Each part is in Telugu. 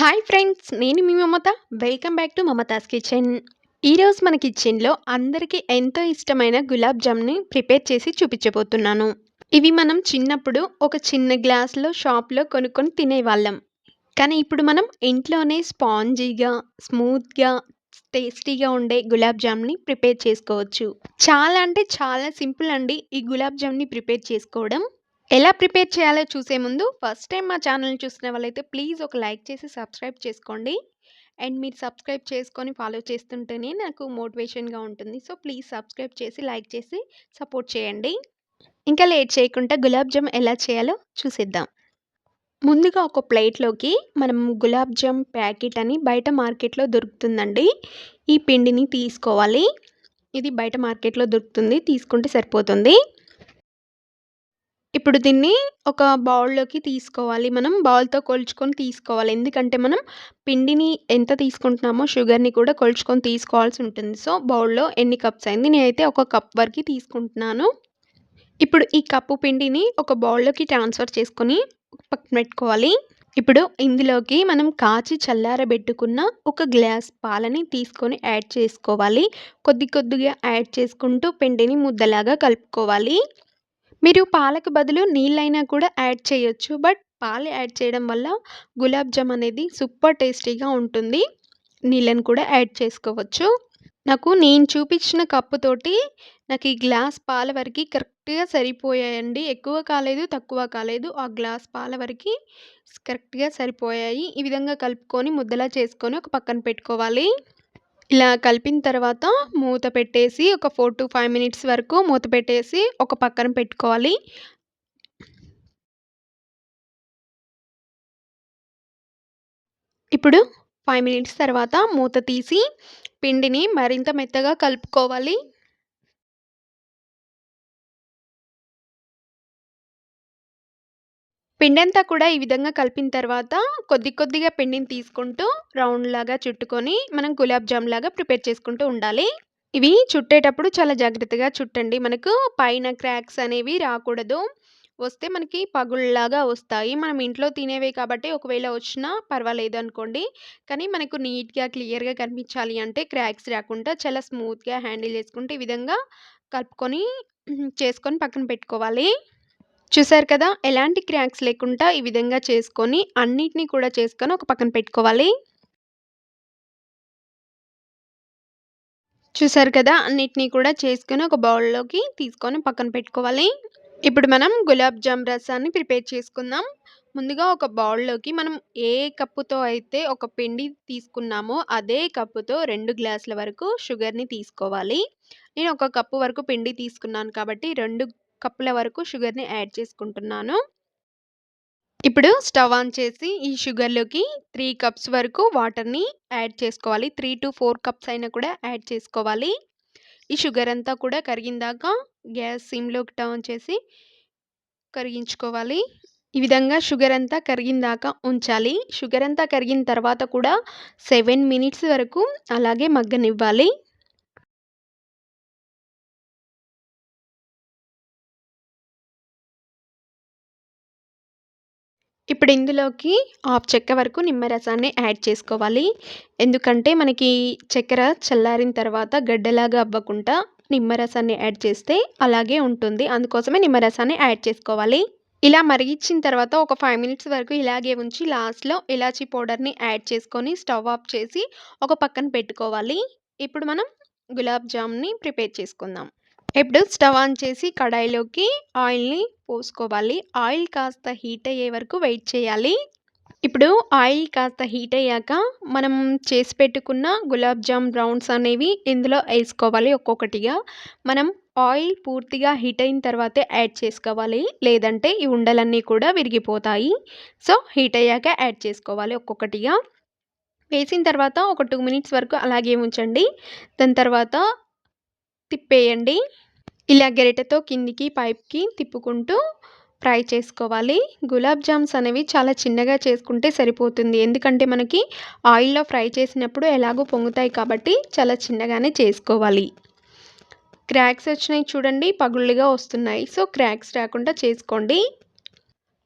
హాయ్ ఫ్రెండ్స్ నేను మీ Mamata. Welcome back to Mamata's kitchen ఈరోజు మన కిచెన్లో అందరికీ ఎంతో ఇష్టమైన గులాబ్ జామ్ని ప్రిపేర్ చేసి చూపించబోతున్నాను. ఇవి మనం చిన్నప్పుడు ఒక చిన్న గ్లాస్లో షాప్లో కొనుక్కొని తినేవాళ్ళం. కానీ ఇప్పుడు మనం ఇంట్లోనే స్పాంజీగా స్మూత్గా టేస్టీగా ఉండే గులాబ్ జామ్ని ప్రిపేర్ చేసుకోవచ్చు. చాలా అంటే చాలా సింపుల్ అండి ఈ గులాబ్ జామ్ని ప్రిపేర్ చేసుకోవడం. ఎలా ప్రిపేర్ చేయాలో చూసే ముందు ఫస్ట్ టైం మా ఛానల్ని చూసిన వాళ్ళైతే ప్లీజ్ ఒక లైక్ చేసి సబ్స్క్రైబ్ చేసుకోండి. అండ్ మీరు సబ్స్క్రైబ్ చేసుకొని ఫాలో చేస్తుంటేనే నాకు మోటివేషన్గా ఉంటుంది. సో ప్లీజ్ సబ్స్క్రైబ్ చేసి లైక్ చేసి సపోర్ట్ చేయండి. ఇంకా లేట్ చేయకుండా గులాబ్ జామ్ ఎలా చేయాలో చూసేద్దాం. ముందుగా ఒక ప్లేట్లోకి మనం గులాబ్ జామ్ ప్యాకెట్ అని బయట మార్కెట్లో దొరుకుతుందండి. ఈ పిండిని తీసుకోవాలి. ఇది బయట మార్కెట్లో దొరుకుతుంది. తీసుకుంటే సరిపోతుంది. ఇప్పుడు దీన్ని ఒక బౌల్లోకి తీసుకోవాలి. మనం బౌల్తో కొలుచుకొని తీసుకోవాలి. ఎందుకంటే మనం పిండిని ఎంత తీసుకుంటున్నామో షుగర్ని కూడా కొలుచుకొని తీసుకోవాల్సి ఉంటుంది. సో బౌల్లో ఎన్ని కప్స్ అయింది? నేనైతే ఒక కప్ వరకు తీసుకుంటున్నాను. ఇప్పుడు ఈ కప్పు పిండిని ఒక బౌల్లోకి ట్రాన్స్ఫర్ చేసుకొని పక్కన పెట్టుకోవాలి. ఇప్పుడు ఇందులోకి మనం కాచి చల్లారబెట్టుకున్న ఒక గ్లాస్ పాలని తీసుకొని యాడ్ చేసుకోవాలి. కొద్ది కొద్దిగా యాడ్ చేసుకుంటూ పిండిని ముద్దలాగా కలుపుకోవాలి. మీరు పాలకు బదులు నీళ్ళైనా కూడా యాడ్ చేయొచ్చు. బట్ పాలు యాడ్ చేయడం వల్ల గులాబ్ జామ్ అనేది సూపర్ టేస్టీగా ఉంటుంది. నీళ్ళని కూడా యాడ్ చేసుకోవచ్చు. నాకు నేను చూపించిన కప్పుతోటి నాకు ఈ గ్లాస్ పాల వరకు కరెక్ట్గా సరిపోయాయండి. ఎక్కువ కాలేదు తక్కువ కాలేదు. ఆ గ్లాస్ పాల వరకు కరెక్ట్గా సరిపోయాయి. ఈ విధంగా కలుపుకొని ముద్దలా చేసుకొని ఒక పక్కన పెట్టుకోవాలి. ఇలా కలిపిన తర్వాత మూత పెట్టేసి ఒక ఫోర్ టు ఫైవ్ మినిట్స్ వరకు మూత పెట్టేసి ఒక పక్కన పెట్టుకోవాలి. ఇప్పుడు ఫైవ్ మినిట్స్ తర్వాత మూత తీసి పిండిని మరింత మెత్తగా కలుపుకోవాలి. పిండి అంతా కూడా ఈ విధంగా కలిపిన తర్వాత కొద్ది కొద్దిగా పిండిని తీసుకుంటూ రౌండ్ లాగా చుట్టుకొని మనం గులాబ్ జామ్ లాగా ప్రిపేర్ చేసుకుంటూ ఉండాలి. ఇవి చుట్టేటప్పుడు చాలా జాగ్రత్తగా చుట్టండి. మనకు పైన క్రాక్స్ అనేవి రాకూడదు. వస్తే మనకి పగుళ్ళలాగా వస్తాయి. మనం ఇంట్లో తినేవే కాబట్టి ఒకవేళ వచ్చినా పర్వాలేదు అనుకోండి. కానీ మనకు నీట్గా క్లియర్గా కనిపించాలి అంటే క్రాక్స్ రాకుండా చాలా స్మూత్గా హ్యాండిల్ చేసుకుంటే ఈ విధంగా కలుపుకొని చేసుకొని పక్కన పెట్టుకోవాలి. చూసారు కదా? ఎలాంటి క్రాక్స్ లేకుండా ఈ విధంగా చేసుకొని అన్నిటినీ కూడా చేసుకొని ఒక పక్కన పెట్టుకోవాలి. చూసారు కదా? అన్నిటినీ కూడా చేసుకొని ఒక బౌల్లోకి తీసుకొని పక్కన పెట్టుకోవాలి. ఇప్పుడు మనం గులాబ్ జామ్ రసాన్ని ప్రిపేర్ చేసుకుందాం. ముందుగా ఒక బౌల్లోకి మనం ఏ కప్పుతో అయితే ఒక పిండి తీసుకున్నామో అదే కప్పుతో రెండు గ్లాసుల వరకు షుగర్ని తీసుకోవాలి. నేను ఒక కప్పు వరకు పిండి తీసుకున్నాను కాబట్టి రెండు కప్పుల వరకు షుగర్ని యాడ్ చేసుకుంటున్నాను. ఇప్పుడు స్టవ్ ఆన్ చేసి ఈ షుగర్లోకి త్రీ కప్స్ వరకు వాటర్ని యాడ్ చేసుకోవాలి. త్రీ టు ఫోర్ కప్స్ అయినా కూడా యాడ్ చేసుకోవాలి. ఈ షుగర్ అంతా కూడా కరిగిందాక గ్యాస్ సిమ్లోకి టర్న్ చేసి కరిగించుకోవాలి. ఈ విధంగా షుగర్ అంతా కరిగిందాక ఉంచాలి. షుగర్ అంతా కరిగిన తర్వాత కూడా సెవెన్ మినిట్స్ వరకు అలాగే మగ్గనివ్వాలి. ఇప్పుడు ఇందులోకి హాఫ్ చెక్క వరకు నిమ్మరసాన్ని యాడ్ చేసుకోవాలి. ఎందుకంటే మనకి చక్కెర చల్లారిన తర్వాత గడ్డలాగా అవ్వకుండా నిమ్మరసాన్ని యాడ్ చేస్తే అలాగే ఉంటుంది. అందుకోసమే నిమ్మరసాన్ని యాడ్ చేసుకోవాలి. ఇలా మరిగించిన తర్వాత ఒక ఫైవ్ మినిట్స్ వరకు ఇలాగే ఉంచి లాస్ట్లో ఇలాచీ పౌడర్ని యాడ్ చేసుకొని స్టవ్ ఆఫ్ చేసి ఒక పక్కన పెట్టుకోవాలి. ఇప్పుడు మనం గులాబ్ జామ్ని ప్రిపేర్ చేసుకుందాం. ఇప్పుడు స్టవ్ ఆన్ చేసి కడాయిలోకి ఆయిల్ని పోసుకోవాలి. ఆయిల్ కాస్త హీట్ అయ్యే వరకు వెయిట్ చేయాలి. ఇప్పుడు ఆయిల్ కాస్త హీట్ అయ్యాక మనం చేసి పెట్టుకున్న గులాబ్ జామ్ రౌండ్స్ అనేవి ఇందులో వేసుకోవాలి ఒక్కొక్కటిగా. మనం ఆయిల్ పూర్తిగా హీట్ అయిన తర్వాతే యాడ్ చేసుకోవాలి. లేదంటే ఈ ఉండలన్నీ కూడా విరిగిపోతాయి. సో హీట్ అయ్యాక యాడ్ చేసుకోవాలి ఒక్కొక్కటిగా. వేసిన తర్వాత ఒక టూ మినిట్స్ వరకు అలాగే ఉంచండి. దాని తర్వాత తిప్పేయండి. ఇలా గెరిటతో కిందికి పైప్కి తిప్పుకుంటూ ఫ్రై చేసుకోవాలి. గులాబ్ జామ్స్ అనేవి చాలా చిన్నగా చేసుకుంటే సరిపోతుంది. ఎందుకంటే మనకి ఆయిల్లో ఫ్రై చేసినప్పుడు ఎలాగో పొంగుతాయి కాబట్టి చాలా చిన్నగానే చేసుకోవాలి. క్రాక్స్ వచ్చినాయి చూడండి పగుళ్ళుగా వస్తున్నాయి. సో క్రాక్స్ రాకుండా చేసుకోండి.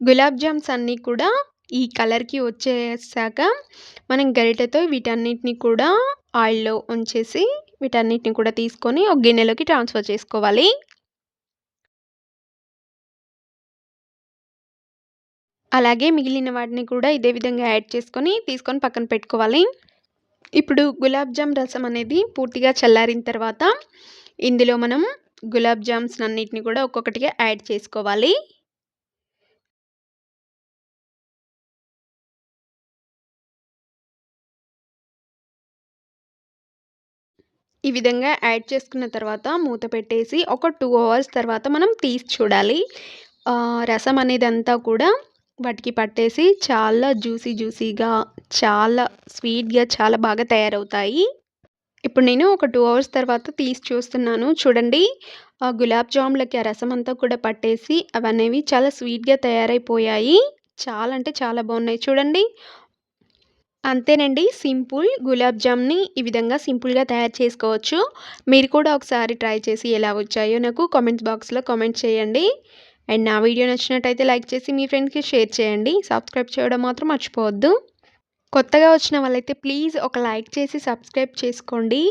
గులాబ్ జామ్స్ అన్నీ కూడా ఈ కలర్‌కి వచ్చేసాక మనం గరిటెతో వీటన్నిటిని కూడా ఆయిల్‌లో ఉంచేసి వీటన్నిటిని కూడా తీసుకొని ఒక గిన్నెలోకి ట్రాన్స్‌ఫర్ చేసుకోవాలి. అలాగే మిగిలిన వాటిని కూడా ఇదే విధంగా యాడ్ చేసుకొని తీసుకొని పక్కన పెట్టుకోవాలి. ఇప్పుడు గులాబ్ జామ్ రసం అనేది పూర్తిగా చల్లారిన తర్వాత ఇందులో మనం గులాబ్ జామ్స్ అన్నిటిని కూడా ఒక్కొక్కటిగా యాడ్ చేసుకోవాలి. ఈ విధంగా యాడ్ చేసుకున్న తర్వాత మూత పెట్టేసి ఒక టూ అవర్స్ తర్వాత మనం తీసి చూడాలి. రసం అనేది అంతా కూడా వాటికి పట్టేసి చాలా జ్యూసీ జ్యూసీగా చాలా స్వీట్‌గా చాలా బాగా తయారవుతాయి. ఇప్పుడు నేను ఒక టూ అవర్స్ తర్వాత తీసి చూస్తున్నాను. చూడండి ఆ గులాబ్ జాములకి ఆ రసం అంతా కూడా పట్టేసి అవనేవి చాలా స్వీట్‌గా తయారైపోయాయి. చాలా అంటే చాలా బాగున్నాయి చూడండి. అంతేనండి సింపుల్ గులాబ్ జామ్‌ని ఈ విధంగా సింపుల్‌గా తయారు చేసుకోవచ్చు. మీరు కూడా ఒకసారి ట్రై చేసి ఎలా వచ్చాయో నాకు కామెంట్స్ బాక్స్‌లో కామెంట్ చేయండి. అండ్ నా వీడియో నచ్చినట్టయితే లైక్ చేసి మీ ఫ్రెండ్స్‌కి షేర్ చేయండి. సబ్స్క్రైబ్ చేయడం మాత్రం మర్చిపోవద్దు. కొత్తగా వచ్చిన వాళ్ళైతే ప్లీజ్ ఒక లైక్ చేసి సబ్స్క్రైబ్ చేసుకోండి.